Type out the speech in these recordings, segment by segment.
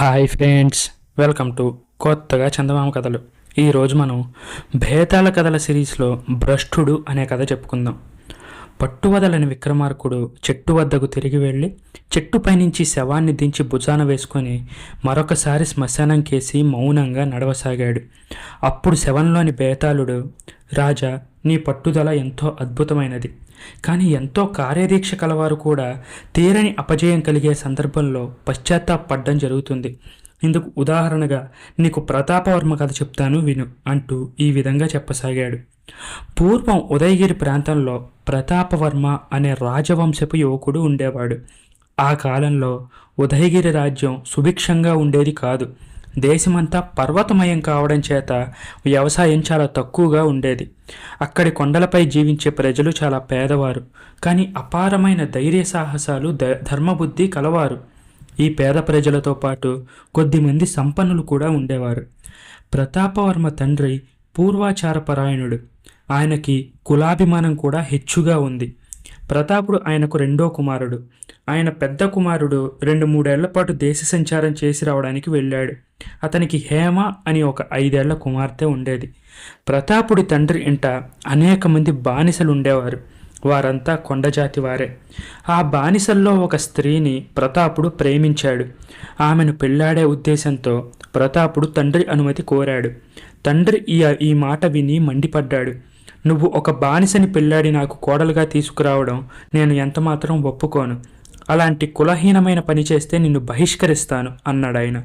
Hi friends welcome to కొత్తగా చందమామ కథలు. ఈరోజు మనం భేతాల కథల సిరీస్లో భ్రష్టుడు అనే కథ చెప్పుకుందాం. పట్టువదలని విక్రమార్కుడు చెట్టు వద్దకు తిరిగి వెళ్ళి చెట్టుపై నుంచి శవాన్ని దించి భుజాన వేసుకొని మరొకసారి శ్మశానం కేసి మౌనంగా నడవసాగాడు. అప్పుడు శవంలోని బేతాళుడు రాజా నీ పట్టుదల ఎంతో అద్భుతమైనది. కానీ ఎంతో కార్యదీక్ష కలవారు కూడా తీరని అపజయం కలిగే సందర్భంలో పశ్చాత్తాపడడం జరుగుతుంది. ఇందుకు ఉదాహరణగా నీకు ప్రతాపవర్మ కథ చెప్తాను విను అంటూ ఈ విధంగా చెప్పసాగాడు. పూర్వం ఉదయగిరి ప్రాంతంలో ప్రతాపవర్మ అనే రాజవంశపు యువకుడు ఉండేవాడు. ఆ కాలంలో ఉదయగిరి రాజ్యం సుభిక్షంగా ఉండేది కాదు. దేశమంతా పర్వతమయం కావడం చేత వ్యవసాయం చాలా తక్కువగా ఉండేది. అక్కడి కొండలపై జీవించే ప్రజలు చాలా పేదవారు. కానీ అపారమైన ధైర్య సాహసాలు ద ధర్మబుద్ధి కలవారు. ఈ పేద ప్రజలతో పాటు కొద్దిమంది సంపన్నులు కూడా ఉండేవారు. ప్రతాపవర్మ తండ్రి పూర్వాచారపరాయణుడు. ఆయనకి కులాభిమానం కూడా హెచ్చుగా ఉంది. ప్రతాపుడు ఆయనకు రెండో కుమారుడు. ఆయన పెద్ద కుమారుడు రెండు మూడేళ్ళ పాటు దేశ సంచారం చేసి రావడానికి వెళ్ళాడు. అతనికి హేమ అని ఒక ఐదేళ్ళ కుమార్తె ఉండేది. ప్రతాపుడి తండ్రి ఇంట అనేక మంది బానిసలు ఉండేవారు. వారంతా కొండజాతి వారే. ఆ బానిసల్లో ఒక స్త్రీని ప్రతాపుడు ప్రేమించాడు. ఆమెను పెళ్ళాడే ఉద్దేశంతో ప్రతాపుడు తండ్రి అనుమతి కోరాడు. తండ్రి ఈ ఈ మాట విని మండిపడ్డాడు. నువ్వు ఒక బానిసని పెళ్ళాడి నాకు కోడలుగా తీసుకురావడం నేను ఎంతమాత్రం ఒప్పుకోను. అలాంటి కులహీనమైన పని చేస్తే నిన్ను బహిష్కరిస్తాను అన్నాడు ఆయన.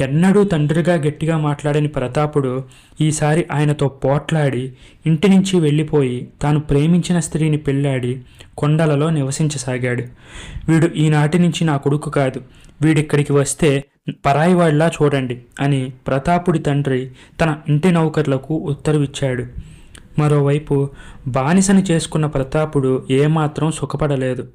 ఎన్నడూ తండ్రిగా గట్టిగా మాట్లాడని ప్రతాపుడు ఈసారి ఆయనతో పోట్లాడి ఇంటి నుంచి వెళ్ళిపోయి తాను ప్రేమించిన స్త్రీని పెళ్ళాడి కొండలలో నివసించసాగాడు. వీడు ఈనాటి నుంచి నా కొడుకు కాదు. వీడిక్కడికి వస్తే పరాయివాడిలా చూడండి అని ప్రతాపుడి తండ్రి తన ఇంటి నౌకర్లకు ఉత్తర్విచ్చాడు. మరోవైపు బానిసని చేసుకున్న ప్రతాపుడు ఏమాత్రం సుఖపడలేదు.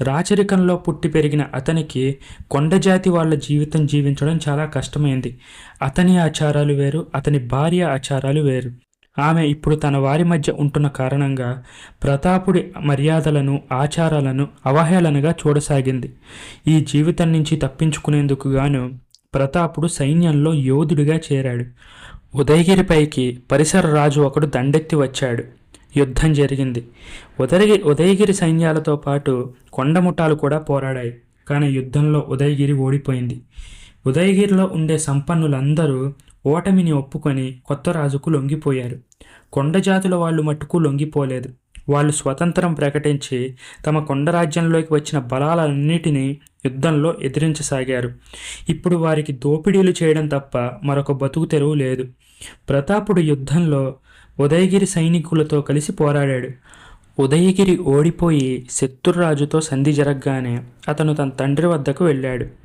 రాచరికంలో పుట్టి పెరిగిన అతనికి కొండజాతి వాళ్ళ జీవితం జీవించడం చాలా కష్టమైంది. అతని ఆచారాలు వేరు అతని భార్య ఆచారాలు వేరు. ఆమె ఇప్పుడు తన వారి మధ్య ఉంటున్న కారణంగా ప్రతాపుడి మర్యాదలను ఆచారాలను అవహేళనగా చూడసాగింది. ఈ జీవితం నుంచి తప్పించుకునేందుకు గాను ప్రతాపుడు సైన్యంలో యోధుడిగా చేరాడు. ఉదయగిరిపైకి పరిసర రాజు ఒకడు దండెత్తి వచ్చాడు. యుద్ధం జరిగింది. ఉదయగిరి ఉదయగిరి సైన్యాలతో పాటు కొండముఠాలు కూడా పోరాడాయి. కానీ యుద్ధంలో ఉదయగిరి ఓడిపోయింది. ఉదయగిరిలో ఉండే సంపన్నులందరూ ఓటమిని ఒప్పుకొని కొత్త రాజుకు లొంగిపోయారు. కొండ జాతుల వాళ్ళు మట్టుకు లొంగిపోలేదు. వాళ్ళు స్వతంత్రం ప్రకటించి తమ కొండ రాజ్యంలోకి వచ్చిన బలాలన్నిటినీ యుద్ధంలో ఎదిరించసాగారు. ఇప్పుడు వారికి దోపిడీలు చేయడం తప్ప మరొక బతుకు తెరువు లేదు. ప్రతాపుడు యుద్ధంలో ఉదయగిరి సైనికులతో కలిసి పోరాడాడు. ఉదయగిరి ఓడిపోయి శత్రురాజుతో సంధి జరగగానే అతను తన తండ్రి వద్దకు వెళ్ళాడు.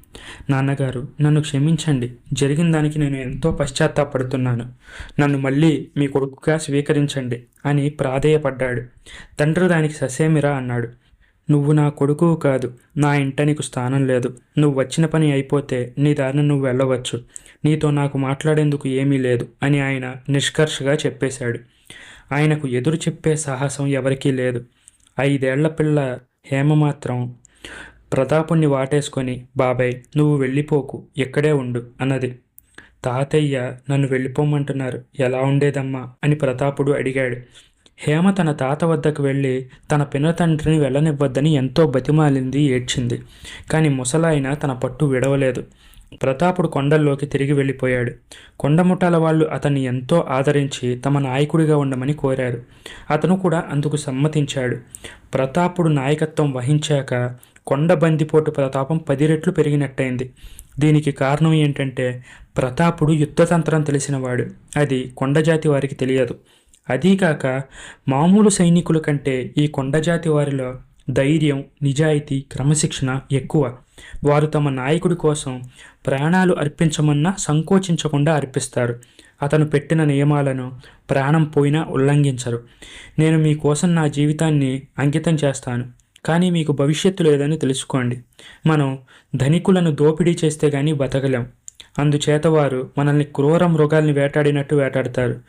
నాన్నగారు నన్ను క్షమించండి. జరిగిన దానికి నేను ఎంతో పశ్చాత్తాపడుతున్నాను. నన్ను మళ్ళీ మీ కొడుకుగా స్వీకరించండి అని ప్రాధేయపడ్డాడు. తండ్రి దానికి ససేమిరా అన్నాడు. నువ్వు నా కొడుకు కాదు నా ఇంట నీకు స్థానం లేదు. నువ్వు వచ్చిన పని అయిపోతే నీ దారిన నువ్వు వెళ్ళవచ్చు. నీతో నాకు మాట్లాడేందుకు ఏమీ లేదు అని ఆయన నిష్కర్షగా చెప్పేశాడు. ఆయనకు ఎదురు చెప్పే సాహసం ఎవరికీ లేదు. ఐదేళ్ళ పిల్ల హేమ మాత్రం ప్రతాపుణ్ణి వాటేసుకొని బాబాయ్ నువ్వు వెళ్ళిపోకు ఇక్కడే ఉండు అన్నది. తాతయ్య నన్ను వెళ్ళిపోమంటున్నారు ఎలా ఉండేదమ్మా? అని ప్రతాపుడు అడిగాడు. హేమ తన తాత వద్దకు వెళ్ళి తన పినతండ్రిని వెళ్ళనివ్వద్దని ఎంతో బతిమాలింది ఏడ్చింది. కానీ ముసలాయన తన పట్టు విడవలేదు. ప్రతాపుడు కొండల్లోకి తిరిగి వెళ్ళిపోయాడు. కొండముఠాల వాళ్ళు అతన్ని ఎంతో ఆదరించి తమ నాయకుడిగా ఉండమని కోరారు. అతను కూడా అందుకు సమ్మతించాడు. ప్రతాపుడు నాయకత్వం వహించాక కొండ బందిపోటు ప్రతాపం పది రెట్లు పెరిగినట్టయింది. దీనికి కారణం ఏంటంటే ప్రతాపుడు యుద్ధతంత్రం తెలిసినవాడు అది కొండజాతి వారికి తెలియదు. అదీకాక మామూలు సైనికుల కంటే ఈ కొండజాతి వారిలో ధైర్యం నిజాయితీ క్రమశిక్షణ ఎక్కువ. వారు తమ నాయకుడి కోసం ప్రాణాలు అర్పించమన్నా సంకోచించకుండా అర్పిస్తారు. అతను పెట్టిన నియమాలను ప్రాణం పోయినా ఉల్లంఘించరు. నేను మీకోసం నా జీవితాన్ని అంకితం చేస్తాను. కానీ మీకు భవిష్యత్తు లేదని తెలుసుకోండి. మనం ధనికులను దోపిడీ చేస్తే కానీ బతకలేం. అందుచేత వారు మనల్ని క్రూర మృగాల్ని వేటాడినట్టు వేటాడతారు.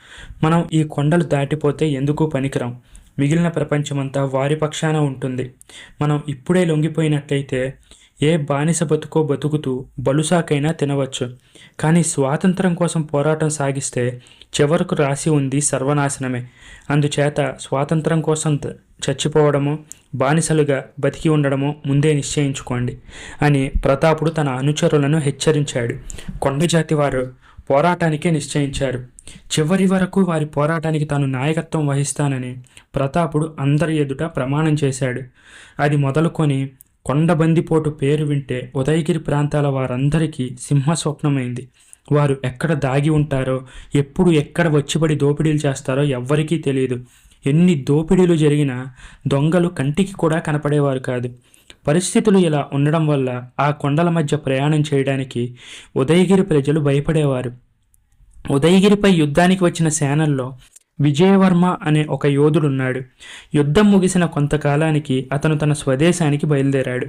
మనం ఈ కొండలు దాటిపోతే ఎందుకు పనికిరాం? మిగిలిన ప్రపంచమంతా వారి పక్షాన ఉంటుంది. మనం ఇప్పుడే లొంగిపోయినట్లయితే ఏ బానిస బతుకో బతుకుతూ బలుసాకైనా తినవచ్చు. కానీ స్వాతంత్రం కోసం పోరాటం సాగిస్తే చివరకు రాసి ఉంది సర్వనాశనమే. అందుచేత స్వాతంత్రం కోసం చచ్చిపోవడమో బానిసలుగా బతికి ఉండడమో ముందే నిశ్చయించుకోండి అని ప్రతాపుడు తన అనుచరులను హెచ్చరించాడు. కొండజాతి వారు పోరాటానికే నిశ్చయించారు. చివరి వరకు వారి పోరాటానికి తాను నాయకత్వం వహిస్తానని ప్రతాపుడు అందరి ఎదుట ప్రమాణం చేశాడు. అది మొదలుకొని కొండబందిపోటు పేరు వింటే ఉదయగిరి ప్రాంతాల వారందరికీ సింహస్వప్నమైంది. వారు ఎక్కడ దాగి ఉంటారో ఎప్పుడు ఎక్కడ వచ్చిబడి దోపిడీలు చేస్తారో ఎవ్వరికీ తెలియదు ఎన్ని దోపిడీలు జరిగినా దొంగలు కంటికి కూడా కనపడేవారు కాదు. పరిస్థితులు ఇలా ఉండడం వల్ల ఆ కొండల మధ్య ప్రయాణం చేయడానికి ఉదయగిరి ప్రజలు భయపడేవారు. ఉదయగిరిపై యుద్ధానికి వచ్చిన సేనల్లో విజయవర్మ అనే ఒక యోధుడున్నాడు. యుద్ధం ముగిసిన కొంతకాలానికి అతను తన స్వదేశానికి బయలుదేరాడు.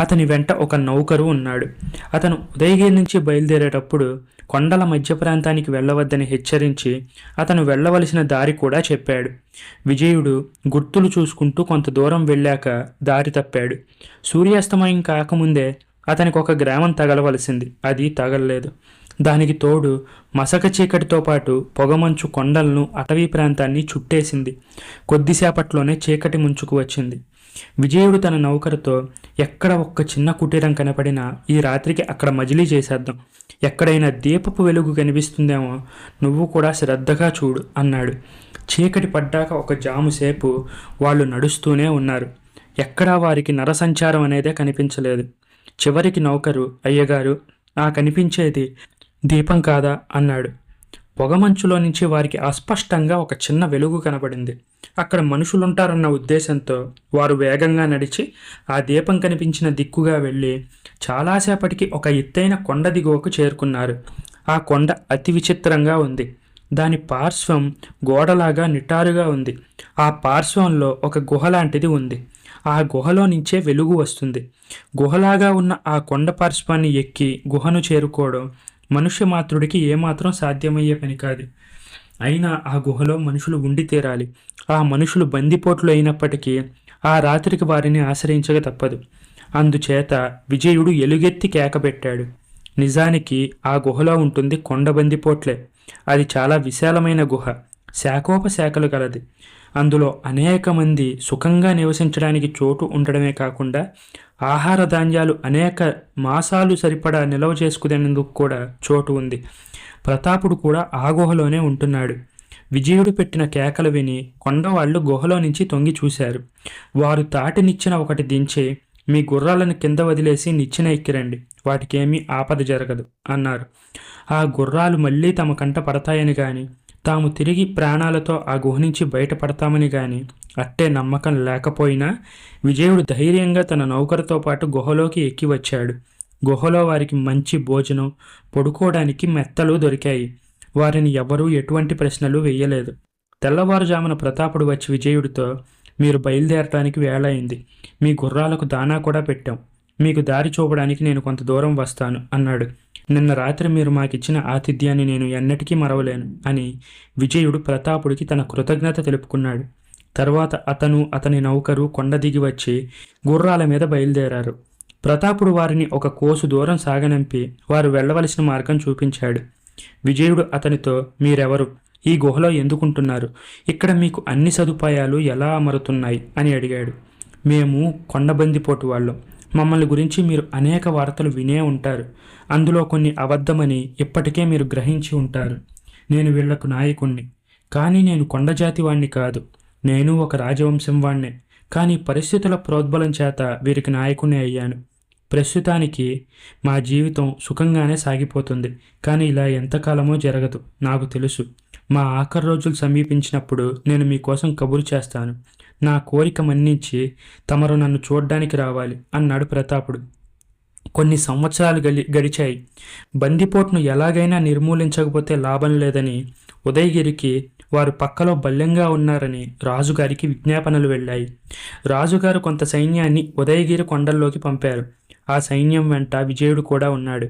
అతని వెంట ఒక నౌకరు ఉన్నాడు. అతను ఉదయగిరి నుంచి బయలుదేరేటప్పుడు కొండల మధ్య ప్రాంతానికి వెళ్ళవద్దని హెచ్చరించి అతను వెళ్ళవలసిన దారి కూడా చెప్పాడు. విజయుడు గుర్తులు చూసుకుంటూ కొంత దూరం వెళ్ళాక దారి తప్పాడు. సూర్యాస్తమయం కాకముందే అతనికి ఒక గ్రామం తగలవలసింది. అది తగలలేదు. దానికి తోడు మసక చీకటితో పాటు పొగమంచు కొండలను అటవీ ప్రాంతాన్ని చుట్టేసింది. కొద్దిసేపట్లోనే చీకటి ముంచుకు వచ్చింది. విజయుడు తన నౌకరుతో ఎక్కడ ఒక్క చిన్న కుటీరం కనపడినా ఈ రాత్రికి అక్కడ మజిలీ చేసేద్దాం. ఎక్కడైనా దీపపు వెలుగు కనిపిస్తుందేమో నువ్వు కూడా శ్రద్ధగా చూడు అన్నాడు. చీకటి పడ్డాక ఒక జాము సేపు వాళ్ళు నడుస్తూనే ఉన్నారు. ఎక్కడా వారికి నరసంచారం అనేదే కనిపించలేదు. చివరికి నౌకరు అయ్యగారు ఆ కనిపించేది దీపం కాదా? అన్నాడు. పొగమంచులో నుంచి వారికి అస్పష్టంగా ఒక చిన్న వెలుగు కనబడింది. అక్కడ మనుషులుంటారన్న ఉద్దేశంతో వారు వేగంగా నడిచి ఆ దీపం కనిపించిన దిక్కుగా వెళ్ళి చాలాసేపటికి ఒక ఎత్తైన కొండ దిగువకు చేరుకున్నారు. ఆ కొండ అతి విచిత్రంగా ఉంది. దాని పార్శ్వం గోడలాగా నిటారుగా ఉంది. ఆ పార్శ్వంలో ఒక గుహ లాంటిది ఉంది. ఆ గుహలో నుంచే వెలుగు వస్తుంది. గుహలాగా ఉన్న ఆ కొండ పార్శ్వాన్ని ఎక్కి గుహను చేరుకోవడం మనుష్య మాత్రుడికి ఏమాత్రం సాధ్యమయ్యే పని కాదు. అయినా ఆ గుహలో మనుషులు ఉండి తీరాలి. ఆ మనుషులు బందిపోట్లు అయినప్పటికీ ఆ రాత్రికి వారిని ఆశ్రయించక తప్పదు. అందుచేత విజయుడు ఎలుగెత్తి కేకబెట్టాడు. నిజానికి ఆ గుహలో ఉంటుంది కొండ బందిపోట్లే. అది చాలా విశాలమైన గుహ. శాఖోపశాఖలు గలది. అందులో అనేక మంది సుఖంగా నివసించడానికి చోటు ఉండడమే కాకుండా ఆహార ధాన్యాలు అనేక మాసాలు సరిపడా నిల్వ చేసుకునేందుకు కూడా చోటు ఉంది. ప్రతాపుడు కూడా ఆ గుహలోనే ఉంటున్నాడు. విజయుడు పెట్టిన కేకలు విని కొండవాళ్ళు గుహలో నుంచి తొంగి చూశారు. వారు తాటినిచ్చిన ఒకటి దించి మీ గుర్రాలను కింద వదిలేసి నిచ్చెన ఎక్కిరండి వాటికేమీ ఆపద జరగదు అన్నారు. ఆ గుర్రాలు మళ్ళీ తమ కంట పడతాయని కానీ తాము తిరిగి ప్రాణాలతో ఆ గుహ నుంచి బయటపడతామని గాని అట్టే నమ్మకం లేకపోయినా విజయుడు ధైర్యంగా తన నౌకరుతో పాటు గుహలోకి ఎక్కి వచ్చాడు. గుహలో వారికి మంచి భోజనం పడుకోవడానికి మెత్తలు దొరికాయి. వారిని ఎవరూ ఎటువంటి ప్రశ్నలు వేయలేదు. తెల్లవారుజామున ప్రతాపుడు వచ్చి విజయుడితో మీరు బయలుదేరటానికి వేళ అయింది. మీ గుర్రాలకు దానా కూడా పెట్టాం. మీకు దారి చూపడానికి నేను కొంత దూరం వస్తాను అన్నాడు. నిన్న రాత్రి మీరు మాకిచ్చిన ఆతిథ్యాన్ని నేను ఎన్నటికీ మరవలేను అని విజయుడు ప్రతాపుడికి తన కృతజ్ఞత తెలుపుకున్నాడు. తర్వాత అతను అతని నౌకరు కొండ దిగి వచ్చి గుర్రాల మీద బయలుదేరారు. ప్రతాపుడు వారిని ఒక కోసు దూరం సాగనంపి వారు వెళ్ళవలసిన మార్గం చూపించాడు. విజయుడు అతనితో మీరెవరు? ఈ గుహలో ఎందుకుంటున్నారు? ఇక్కడ మీకు అన్ని సదుపాయాలు ఎలా అమరుతున్నాయి? అని అడిగాడు. మేము కొండబందిపోటు వాళ్ళం. మమ్మల్ని గురించి మీరు అనేక వార్తలు వినే ఉంటారు. అందులో కొన్ని అబద్ధమని ఇప్పటికే మీరు గ్రహించి ఉంటారు. నేను వీళ్ళకు నాయకుణ్ణి. కానీ నేను కొండజాతి వాణ్ణి కాదు. నేను ఒక రాజవంశం వాణ్ణే. కానీ పరిస్థితుల ప్రోద్బలం చేత వీరికి నాయకుణ్ణి అయ్యాను. ప్రస్తుతానికి మా జీవితం సుఖంగానే సాగిపోతుంది. కానీ ఇలా ఎంతకాలమో జరగదు. నాకు తెలుసు. మా ఆఖరి రోజులు సమీపించినప్పుడు నేను మీకోసం కబురు చేస్తాను. నా కోరిక మన్నించి తమరు నన్ను చూడ్డానికి రావాలి అన్నాడు ప్రతాపుడు. కొన్ని సంవత్సరాలు గలి గడిచాయి. బందిపోట్ను ఎలాగైనా నిర్మూలించకపోతే లాభం లేదని ఉదయగిరికి వారు పక్కలో బల్యంగా ఉన్నారని రాజుగారికి విజ్ఞాపనలు వెళ్ళాయి. రాజుగారు కొంత సైన్యాన్ని ఉదయగిరి కొండల్లోకి పంపారు. ఆ సైన్యం వెంట విజయుడు కూడా ఉన్నాడు.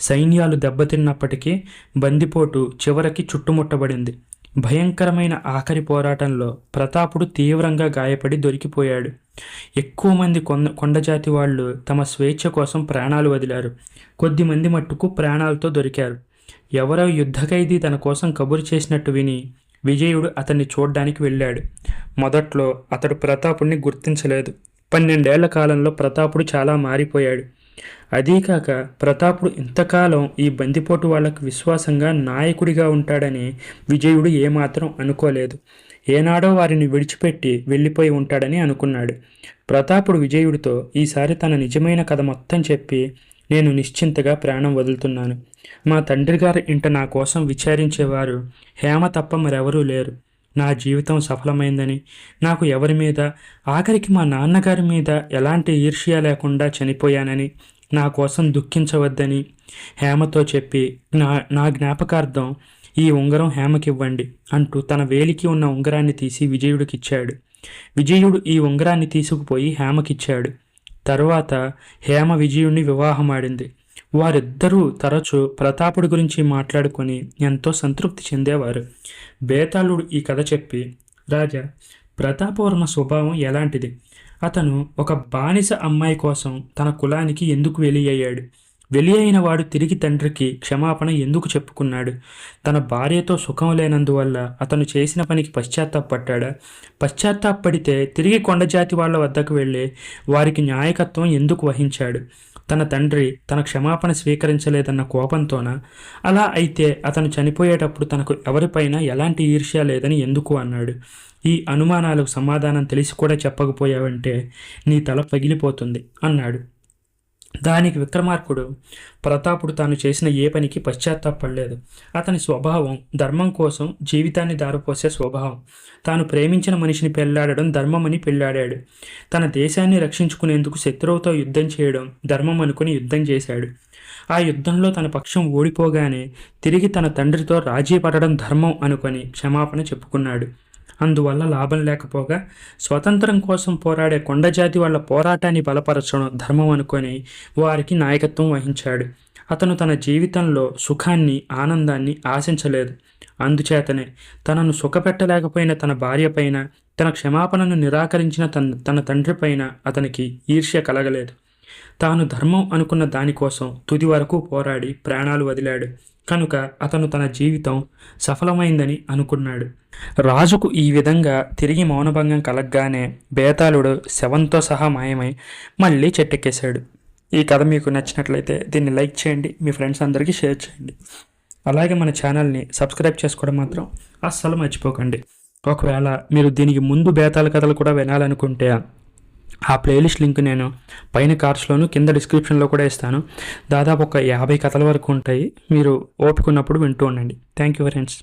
సైన్యాలు దెబ్బతిన్నప్పటికీ బందిపోటు చివరికి చుట్టుముట్టబడింది. భయంకరమైన ఆఖరి పోరాటంలో ప్రతాపుడు తీవ్రంగా గాయపడి దొరికిపోయాడు. ఎక్కువ మంది కొండ కొండజాతి వాళ్ళు తమ స్వేచ్ఛ కోసం ప్రాణాలు వదిలారు. కొద్దిమంది మట్టుకు ప్రాణాలతో దొరికారు. ఎవరో యుద్ధ ఖైదీ తన కోసం కబురు చేసినట్టు విని విజయుడు అతన్ని చూడ్డానికి వెళ్ళాడు. మొదట్లో అతడు ప్రతాపుడిని గుర్తించలేదు. పన్నెండేళ్ళ కాలంలో ప్రతాపుడు చాలా మారిపోయాడు. అదీకాక ప్రతాపుడు ఇంతకాలం ఈ బందిపోటు వాళ్ళకు విశ్వాసంగా నాయకుడిగా ఉంటాడని విజయుడు ఏమాత్రం అనుకోలేదు. ఏనాడో వారిని విడిచిపెట్టి వెళ్ళిపోయి ఉంటాడని అనుకున్నాడు. ప్రతాపుడు విజయుడితో ఈసారి తన నిజమైన కథ మొత్తం చెప్పి నేను నిశ్చింతగా ప్రాణం వదులుతున్నాను. మా తండ్రి గారి ఇంట నా కోసం విచారించేవారు హేమ తప్ప మరెవరూ లేరు. నా జీవితం సఫలమైందని. నాకు ఎవరి మీద ఆఖరికి మా నాన్నగారి మీద ఎలాంటి ఈర్ష్య లేకుండా చనిపోయానని నా కోసం దుఃఖించవద్దని హేమతో చెప్పి నా నా జ్ఞాపకార్థం ఈ ఉంగరం హేమకివ్వండి అంటూ తన వేలికి ఉన్న ఉంగరాన్ని తీసి విజయుడికిచ్చాడు. విజయుడు ఈ ఉంగరాన్ని తీసుకుపోయి హేమకిచ్చాడు. తరువాత హేమ విజయుణ్ణి వివాహమాడింది. వారిద్దరూ తరచూ ప్రతాపుడి గురించి మాట్లాడుకొని ఎంతో సంతృప్తి చెందేవారు. బేతాళుడు ఈ కథ చెప్పి రాజా ప్రతాపవర్మ స్వభావం ఎలాంటిది? అతను ఒక బానిస అమ్మాయి కోసం తన కులానికి ఎందుకు వెలి అయ్యాడు? వెలి అయిన వాడు తిరిగి తండ్రికి క్షమాపణ ఎందుకు చెప్పుకున్నాడు? తన భార్యతో సుఖం లేనందువల్ల అతను చేసిన పనికి పశ్చాత్తాపడ్డా పశ్చాత్తాపడితే తిరిగి కొండజాతి వాళ్ళ వద్దకు వెళ్ళి వారికి న్యాయకత్వం ఎందుకు వహించాడు? తన తండ్రి తన క్షమాపణ స్వీకరించలేదన్న కోపంతోన? అలా అయితే అతను చనిపోయేటప్పుడు తనకు ఎవరిపైన ఎలాంటి ఈర్ష్య లేదని ఎందుకు అన్నాడు? ఈ అనుమానాలకు సమాధానం తెలిసి కూడా చెప్పకపోయావంటే నీ తల పగిలిపోతుంది అన్నాడు. దానికి విక్రమార్కుడు ప్రతాపుడు తాను చేసిన ఏ పనికి పశ్చాత్తాపడలేదు. అతని స్వభావం ధర్మం కోసం జీవితాన్ని దారిపోసే స్వభావం. తాను ప్రేమించిన మనిషిని పెళ్ళాడడం ధర్మమని పెళ్ళాడాడు. తన దేశాన్ని రక్షించుకునేందుకు శత్రువుతో యుద్ధం చేయడం ధర్మం అనుకుని యుద్ధం చేశాడు. ఆ యుద్ధంలో తన పక్షం ఓడిపోగానే తిరిగి తన తండ్రితో రాజీ పడడం ధర్మం అనుకొని క్షమాపణ చెప్పుకున్నాడు. అందువల్ల లాభం లేకపోగా స్వతంత్రం కోసం పోరాడే కొండజాతి వాళ్ళ పోరాటాన్ని బలపరచడం ధర్మం అనుకొని వారికి నాయకత్వం వహించాడు. అతను తన జీవితంలో సుఖాన్ని ఆనందాన్ని ఆశించలేదు. అందుచేతనే తనను సుఖపెట్టలేకపోయిన తన భార్యపైన తన క్షమాపణను నిరాకరించిన తన తన తండ్రిపైన అతనికి ఈర్ష్య కలగలేదు. తాను ధర్మం అనుకున్న దానికోసం తుది వరకు పోరాడి ప్రాణాలు వదిలాడు. కనుక అతను తన జీవితం సఫలమైందని అనుకున్నాడు. రాజుకు ఈ విధంగా తిరిగి మౌనభంగం కలగ్గానే బేతాళుడు శవంతో సహా మాయమై మళ్ళీ చెట్టెక్కేశాడు. ఈ కథ మీకు నచ్చినట్లయితే దీన్ని లైక్ చేయండి మీ ఫ్రెండ్స్ అందరికీ షేర్ చేయండి. అలాగే మన ఛానల్ని సబ్స్క్రైబ్ చేసుకోవడం మాత్రం అస్సలు మర్చిపోకండి. ఒకవేళ మీరు దీనికి ముందు బేతాల కథలు కూడా వినాలనుకుంటే ఆ ప్లేలిస్ట్ లింక్ నేను పైన కార్డ్స్లోను కింద డిస్క్రిప్షన్లో కూడా ఇస్తాను. దాదాపు ఒక యాభై కథల వరకు ఉంటాయి. మీరు ఓపిక ఉన్నప్పుడు వింటూ ఉండండి. Thank you friends.